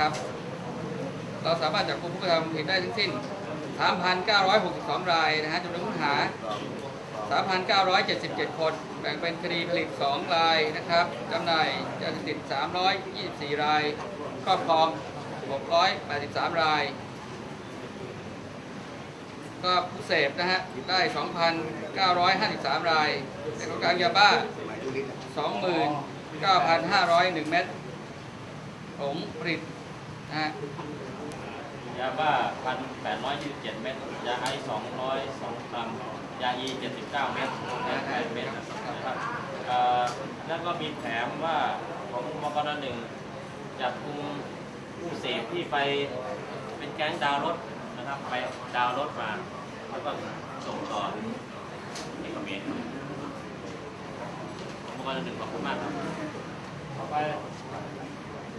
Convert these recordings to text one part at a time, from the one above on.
นะครับ เราสามารถจับกลุ่มผู้กระทำผิดได้ทั้งสิ้น 3,962 รายนะฮะจำนวนผู้ต้องหา 3,977 คน แบ่งเป็นคดีผลิต 2 รายนะครับจำหน่ายยาเสพติด 324 ราย ครอบครอง 683 ราย ก็ผู้เสพนะฮะ ได้ 2,953 รายในของกลางยาบ้า29,501 เม็ดผงผลิต นะฮะยาบ้า1,827เม็ดยาไอซ์202กรัมยาอี79เม็ดยาแปดเม็ดนะครับเอ่อแล้วก็มีแถมว่าของมกรหนึ่งจับกุมผู้เสพที่ไปเป็นแก๊งดาวน์รถนะครับไปดาวน์รถมาแล้วก็ส่งต่อให้เขมรของมกรหนึ่งขอบคุณมากครับต่อไป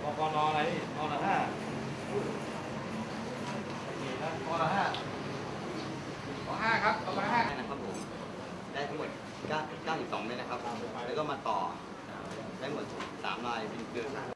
บกนอะไรนี่นห้า มาต่อได้หมดสามลายเป็นเกิน